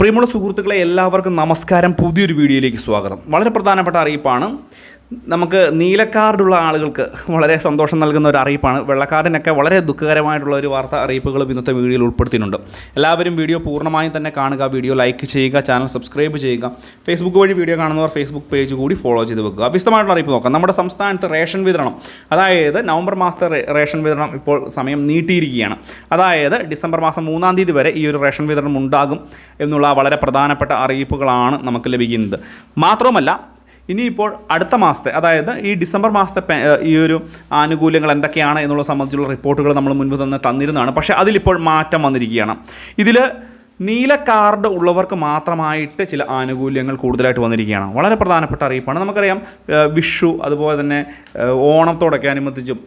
പ്രിയമുള്ള സുഹൃത്തുക്കളെ എല്ലാവർക്കും നമസ്കാരം. പുതിയൊരു വീഡിയോയിലേക്ക് സ്വാഗതം. വളരെ പ്രധാനപ്പെട്ട അറിയിപ്പാണ്. നമുക്ക് നീലക്കാർഡുള്ള ആളുകൾക്ക് വളരെ സന്തോഷം നൽകുന്ന ഒരു അറിയിപ്പാണ്. വെള്ളക്കാർഡിനൊക്കെ വളരെ ദുഃഖകരമായിട്ടുള്ള ഒരു വാർത്ത അറിയിപ്പുകൾ ഇന്നത്തെ വീഡിയോയിൽ ഉൾപ്പെടുത്തിയിട്ടുണ്ട്. എല്ലാവരും വീഡിയോ പൂർണമായും തന്നെ കാണുക. വീഡിയോ ലൈക്ക് ചെയ്യുക ചാനൽ സബ്സ്ക്രൈബ് ചെയ്യുക. ഫേസ്ബുക്ക് വഴി വീഡിയോ കാണുന്നവർ ഫേസ്ബുക്ക് പേജ് കൂടി ഫോളോ ചെയ്ത് വെക്കുക. വിശദമായിട്ടുള്ള അറിയിപ്പ് നോക്കാം. നമ്മുടെ സംസ്ഥാനത്ത് റേഷൻ വിതരണം അതായത് നവംബർ മാസത്തെ റേഷൻ വിതരണം ഇപ്പോൾ സമയം നീട്ടിയിരിക്കുകയാണ്. അതായത് ഡിസംബർ മാസം മൂന്നാം തീയതി വരെ ഈ ഒരു റേഷൻ വിതരണം ഉണ്ടാകും എന്നുള്ള വളരെ പ്രധാനപ്പെട്ട അറിയിപ്പുകളാണ് നമുക്ക് ലഭിക്കുന്നത്. മാത്രവുമല്ല ഇനിയിപ്പോൾ അടുത്ത മാസത്തെ അതായത് ഈ ഡിസംബർ മാസത്തെ ഈ ഒരു ആനുകൂല്യങ്ങൾ എന്തൊക്കെയാണ് എന്നുള്ള സംബന്ധിച്ചുള്ള റിപ്പോർട്ടുകൾ നമ്മൾ മുൻപ് തന്നെ തന്നിരുന്നതാണ്. പക്ഷേ അതിലിപ്പോൾ മാറ്റം വന്നിരിക്കുകയാണ്. ഇതിൽ നീല കാർഡ് ഉള്ളവർക്ക് മാത്രമായിട്ട് ചില ആനുകൂല്യങ്ങൾ കൂടുതലായിട്ട് വന്നിരിക്കുകയാണ്. വളരെ പ്രധാനപ്പെട്ട അറിയിപ്പാണ്. നമുക്കറിയാം വിഷു അതുപോലെ തന്നെ ഓണത്തോടൊക്കെ അനുബന്ധിച്ചും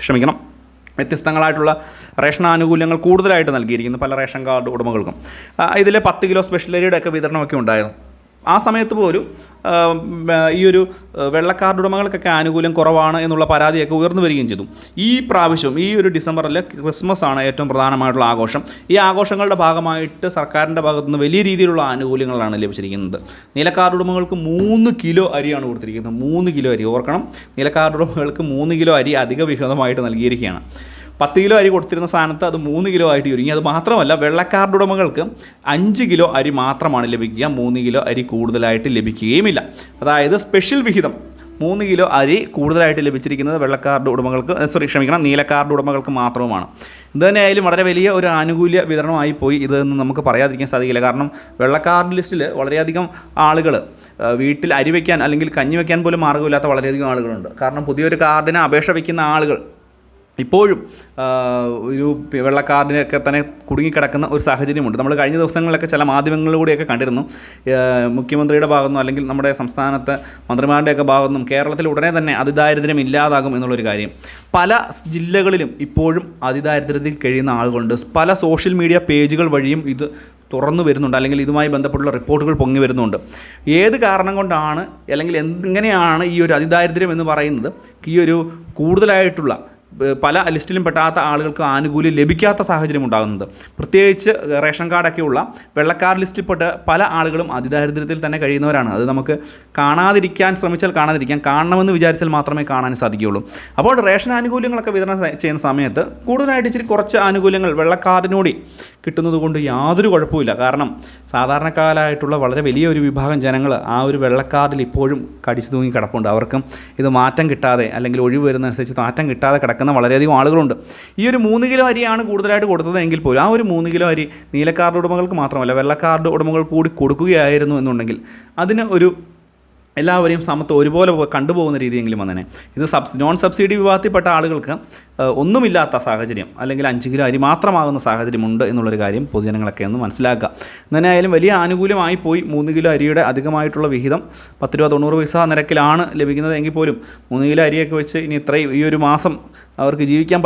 ക്ഷമിക്കണം വ്യത്യസ്തങ്ങളായിട്ടുള്ള റേഷൻ ആനുകൂല്യങ്ങൾ കൂടുതലായിട്ട് നൽകിയിരിക്കുന്നു പല റേഷൻ കാർഡ് ഉടമകൾക്കും. ഇതിൽ പത്ത് കിലോ സ്പെഷ്യൽ അരിയുടെ ഒക്കെ വിതരണമൊക്കെ ഉണ്ടായിരുന്നു. ആ സമയത്ത് പോലും ഈ ഒരു വെള്ളക്കാർഡ് ഉടമകൾക്കൊക്കെ ആനുകൂല്യം കുറവാണ് എന്നുള്ള പരാതിയൊക്കെ ഉയർന്നു വരികയും ചെയ്തു. ഈ പ്രാവശ്യം ഈ ഒരു ഡിസംബറിൽ ക്രിസ്മസ് ആണ് ഏറ്റവും പ്രധാനമായിട്ടുള്ള ആഘോഷം. ഈ ആഘോഷങ്ങളുടെ ഭാഗമായിട്ട് സർക്കാരിന്റെ ഭാഗത്തുനിന്ന് വലിയ രീതിയിലുള്ള ആനുകൂല്യങ്ങളാണ് ലഭിച്ചിരിക്കുന്നത്. നീലക്കാർഡ് ഉടമകൾക്ക് മൂന്ന് കിലോ അരിയാണ് കൊടുത്തിരിക്കുന്നത്. മൂന്ന് കിലോ അരി. ഓർക്കണം നീലക്കാർഡ് ഉടമകൾക്ക് മൂന്ന് കിലോ അരി അധിക വിഹിതമായിട്ട് നൽകിയിരിക്കുകയാണ്. പത്ത് കിലോ അരി കൊടുത്തിരുന്ന സ്ഥാനത്ത് അത് മൂന്ന് കിലോ ആയിട്ട് ചുരുങ്ങി അത് മാത്രമല്ല വെള്ളക്കാർഡ് ഉടമകൾക്ക് അഞ്ച് കിലോ അരി മാത്രമാണ് ലഭിക്കുക. മൂന്ന് കിലോ അരി കൂടുതലായിട്ട് ലഭിക്കുകയുമില്ല. അതായത് സ്പെഷ്യൽ വിഹിതം. മൂന്ന് കിലോ അരി കൂടുതലായിട്ട് ലഭിച്ചിരിക്കുന്നത് വെള്ളക്കാർഡ് ഉടമകൾക്ക് സോറി ക്ഷമിക്കണം നീലക്കാർഡ് ഉടമകൾക്ക് മാത്രവുമാണ്. ഇത് തന്നെയായാലും വളരെ വലിയ ഒരു ആനുകൂല്യ വിതരണമായി പോയി. ഇതെന്ന് നമുക്ക് പറയാതിരിക്കാൻ സാധിക്കില്ല. കാരണം വെള്ളക്കാർഡ് ലിസ്റ്റിൽ വളരെയധികം ആളുകൾ വീട്ടിൽ അരി വയ്ക്കാൻ അല്ലെങ്കിൽ കഞ്ഞി വയ്ക്കാൻ പോലും മാർഗമില്ലാത്ത വളരെയധികം ആളുകളുണ്ട്. കാരണം പുതിയൊരു കാർഡിന് അപേക്ഷ വയ്ക്കുന്ന ആളുകൾ ഇപ്പോഴും ഒരു വെള്ളക്കാർഡിനൊക്കെ തന്നെ കുടുങ്ങിക്കിടക്കുന്ന ഒരു സാഹചര്യമുണ്ട്. നമ്മൾ കഴിഞ്ഞ ദിവസങ്ങളിലൊക്കെ ചില മാധ്യമങ്ങളിലൂടെയൊക്കെ കണ്ടിരുന്നു. മുഖ്യമന്ത്രിയുടെ ഭാഗത്തുനിന്നും അല്ലെങ്കിൽ നമ്മുടെ സംസ്ഥാനത്തെ മന്ത്രിമാരുടെയൊക്കെ ഭാഗത്തുനിന്നും കേരളത്തിൽ ഉടനെ തന്നെ അതിദാരിദ്ര്യം ഇല്ലാതാകും എന്നുള്ളൊരു കാര്യം. പല ജില്ലകളിലും ഇപ്പോഴും അതിദാരിദ്ര്യത്തിൽ കഴിയുന്ന ആളുകളുണ്ട്. പല സോഷ്യൽ മീഡിയ പേജുകൾ വഴിയും ഇത് തുറന്നു വരുന്നുണ്ട്. അല്ലെങ്കിൽ ഇതുമായി ബന്ധപ്പെട്ടുള്ള റിപ്പോർട്ടുകൾ പൊങ്ങി വരുന്നുണ്ട്. ഏത് കാരണം കൊണ്ടാണ് അല്ലെങ്കിൽ എങ്ങനെയാണ് ഈ ഒരു അതിദാരിദ്ര്യം എന്ന് പറയുന്നത്? ഈ ഒരു കൂടുതലായിട്ടുള്ള പല ലിസ്റ്റിലും പെട്ടാത്ത ആളുകൾക്ക് ആനുകൂല്യം ലഭിക്കാത്ത സാഹചര്യം ഉണ്ടാകുന്നത്. പ്രത്യേകിച്ച് റേഷൻ കാർഡൊക്കെയുള്ള വെള്ളക്കാർ ലിസ്റ്റിൽപ്പെട്ട പല ആളുകളും അതിദാരിദ്ര്യത്തിൽ തന്നെ കഴിയുന്നവരാണ്. അത് നമുക്ക് കാണാതിരിക്കാൻ ശ്രമിച്ചാൽ കാണാതിരിക്കാം കാണണമെന്ന് വിചാരിച്ചാൽ മാത്രമേ കാണാൻ സാധിക്കുകയുള്ളൂ. അപ്പോൾ റേഷൻ ആനുകൂല്യങ്ങളൊക്കെ വിതരണം ചെയ്യുന്ന സമയത്ത് കൂടുതലായിട്ട് ഇച്ചിരി കുറച്ച് ആനുകൂല്യങ്ങൾ വെള്ളക്കാർഡിനൂടി കിട്ടുന്നത് കൊണ്ട് യാതൊരു കുഴപ്പമില്ല കാരണം സാധാരണക്കാരായിട്ടുള്ള വളരെ വലിയൊരു വിഭാഗം ജനങ്ങൾ ആ ഒരു വെള്ളക്കാർഡിൽ ഇപ്പോഴും കടിച്ചു തൂങ്ങി കിടപ്പുണ്ട്. അവർക്കും ഇത് മാറ്റം കിട്ടാതെ അല്ലെങ്കിൽ ഒഴിവ് വരുന്നതനുസരിച്ച് മാറ്റം കിട്ടാതെ കിടക്കുന്ന വളരെയധികം ആളുകളുണ്ട്. ഈ ഒരു മൂന്ന് കിലോ അരിയാണ് കൂടുതലായിട്ട് കൊടുത്തത് എങ്കിൽ പോലും ആ ഒരു മൂന്ന് കിലോ അരി നീലക്കാർഡ് ഉടമകൾക്ക് മാത്രമല്ല വെള്ളക്കാർഡ് ഉടമകൾ കൂടി കൊടുക്കുകയായിരുന്നു എന്നുണ്ടെങ്കിൽ അതിന് ഒരു എല്ലാവരെയും സമത്ത് ഒരുപോലെ കണ്ടുപോകുന്ന രീതിയെങ്കിലും വന്നേനെ. ഇത് സബ്സ് നോൺ സബ്സിഡി വിഭാഗത്തിൽപ്പെട്ട ആളുകൾക്ക് ഒന്നുമില്ലാത്ത സാഹചര്യം അല്ലെങ്കിൽ അഞ്ച് കിലോ അരി മാത്രമാകുന്ന സാഹചര്യമുണ്ട് എന്നുള്ളൊരു കാര്യം പൊതുജനങ്ങളൊക്കെ ഒന്ന് മനസ്സിലാക്കുക. എന്നായാലും വലിയ ആനുകൂല്യമായി പോയി മൂന്ന് കിലോ അരിയുടെ അധികമായിട്ടുള്ള വിഹിതം പത്ത് രൂപ തൊണ്ണൂറ് പൈസ നിരക്കിലാണ് ലഭിക്കുന്നത് എങ്കിൽ പോലും മൂന്ന് കിലോ അരിയൊക്കെ വെച്ച് ഇനി ഇത്രയും ഈ ഒരു മാസം അവർക്ക് ജീവിക്കാൻ